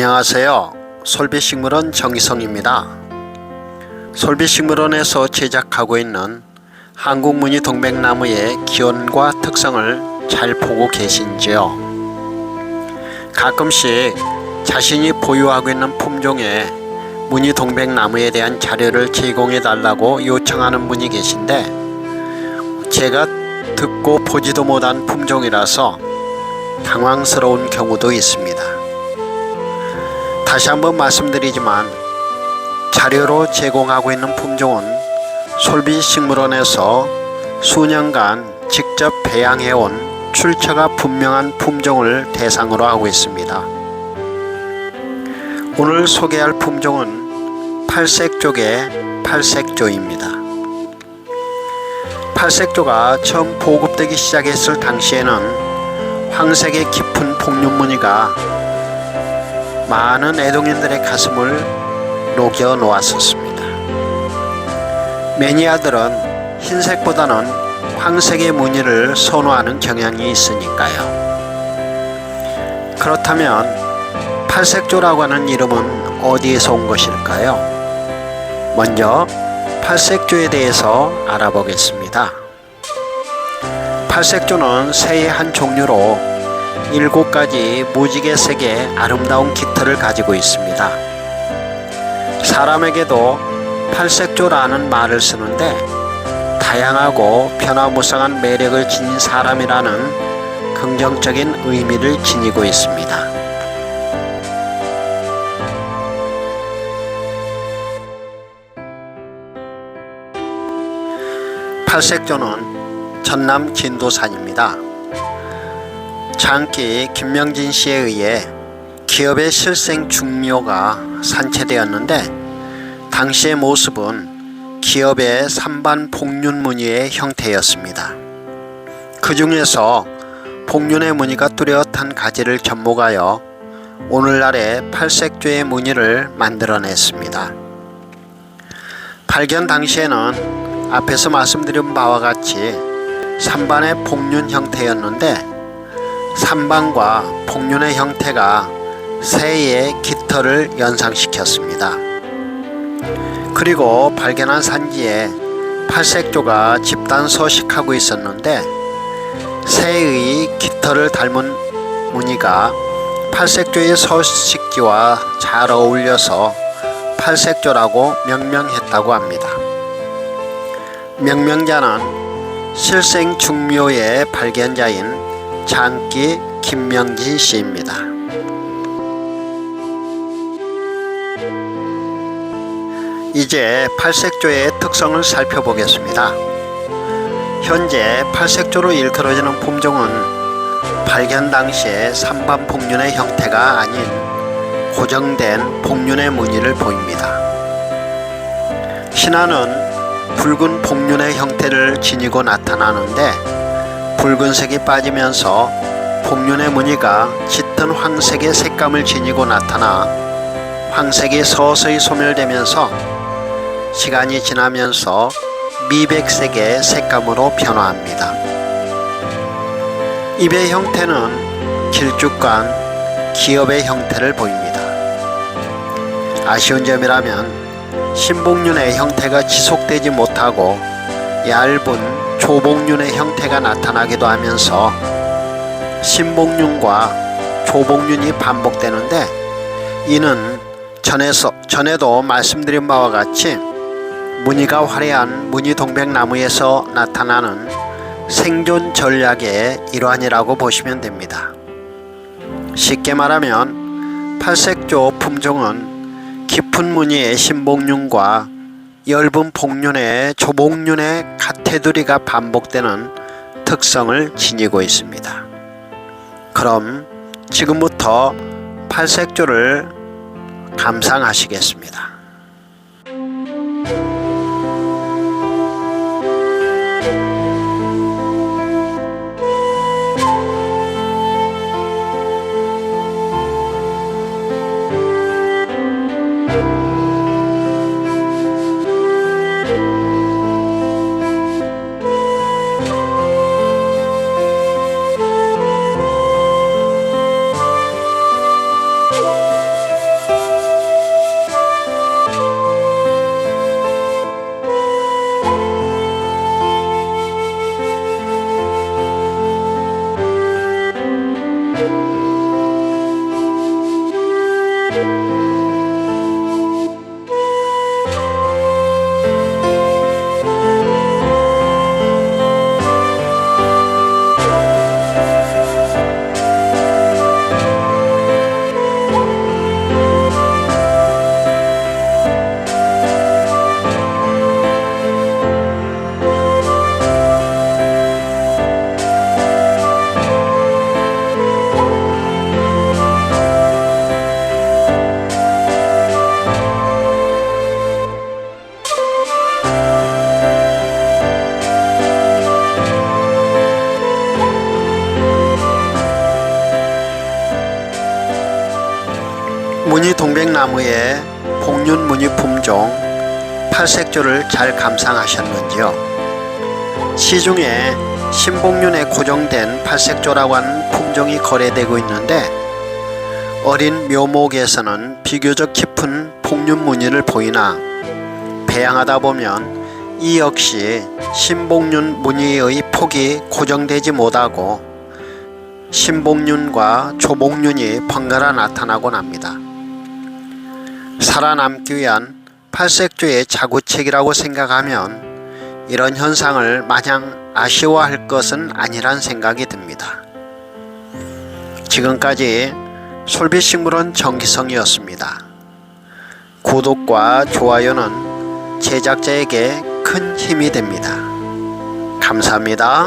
안녕하세요. 솔비식물원 정희성입니다. 솔비식물원에서 제작하고 있는 한국무늬 동백나무의 기원과 특성을 잘 보고 계신지요? 가끔씩 자신이 보유하고 있는 품종의 무늬 동백나무에 대한 자료를 제공해 달라고 요청하는 분이 계신데 제가 듣고 보지도 못한 품종이라서 당황스러운 경우도 있습니다. 다시 한번 말씀드리지만 자료로 제공하고 있는 품종은 솔비식물원에서 수년간 직접 배양해온 출처가 분명한 품종을 대상으로 하고 있습니다. 오늘 소개할 품종은 팔색족의 팔색조입니다. 팔색조가 처음 보급되기 시작했을 당시에는 황색의 깊은 폭륜무늬가 많은 애동인들의 가슴을 녹여 놓았었습니다. 매니아들은 흰색보다는 황색의 무늬를 선호하는 경향이 있으니까요. 그렇다면 팔색조라고 하는 이름은 어디에서 온 것일까요? 먼저 팔색조에 대해서 알아보겠습니다. 팔색조는 새의 한 종류로 일곱 가지 무지개 색의 아름다운 깃털을 가지고 있습니다. 사람에게도 팔색조라는 말을 쓰는데 다양하고 변화무쌍한 매력을 지닌 사람이라는 긍정적인 의미를 지니고 있습니다. 팔색조는 전남 진도산입니다. 장기 김명진 씨에 의해 기업의 실생 중묘가 산채되었는데 당시의 모습은 기업의 산반 복륜 무늬의 형태였습니다. 그 중에서 복륜의 무늬가 뚜렷한 가지를 접목하여 오늘날의 팔색조의 무늬를 만들어냈습니다. 발견 당시에는 앞에서 말씀드린 바와 같이 산반의 복륜 형태였는데 산반과 복륜의 형태가 새의 깃털을 연상시켰습니다. 그리고 발견한 산지에 팔색조가 집단 서식하고 있었는데 새의 깃털을 닮은 무늬가 팔색조의 서식지와 잘 어울려서 팔색조라고 명명했다고 합니다. 명명자는 실생 중묘의 발견자인 장기 김명진 씨입니다. 이제 팔색조의 특성을 살펴보겠습니다. 현재 팔색조로 일컬어지는 품종은 발견 당시의 산반 복륜의 형태가 아닌 고정된 복륜의 무늬를 보입니다. 신화는 붉은 복륜의 형태를 지니고 나타나는데 붉은색이 빠지면서 복륜의 무늬가 짙은 황색의 색감을 지니고 나타나 황색이 서서히 소멸되면서 시간이 지나면서 미백색의 색감으로 변화합니다. 잎의 형태는 길쭉한 기업의 형태를 보입니다. 아쉬운 점이라면 신복륜의 형태가 지속되지 못하고 얇은 조복륜의 형태가 나타나기도 하면서 신복륜과 조복륜이 반복되는데 이는 전에서, 전에도 말씀드린 바와 같이 무늬가 화려한 무늬 동백나무에서 나타나는 생존 전략의 일환이라고 보시면 됩니다. 쉽게 말하면 팔색조 품종은 깊은 무늬의 신복륜과 엷은 복륜의 조복륜의 카테두리가 반복되는 특성을 지니고 있습니다. 그럼 지금부터 팔색조를 감상하시겠습니다. 나무의 복륜 무늬 품종 팔색조를 잘 감상하셨는지요? 시중에 신복륜에 고정된 팔색조라고 하는 품종이 거래되고 있는데 어린 묘목에서는 비교적 깊은 복륜 무늬를 보이나 배양하다 보면 이 역시 신복륜 무늬의 폭이 고정되지 못하고 신복륜과 조복륜이 번갈아 나타나곤 합니다. 살아남기 위한 팔색조의 자구책이라고 생각하면 이런 현상을 마냥 아쉬워할 것은 아니란 생각이 듭니다. 지금까지 솔비식물원 정기성이었습니다. 구독과 좋아요는 제작자에게 큰 힘이 됩니다. 감사합니다.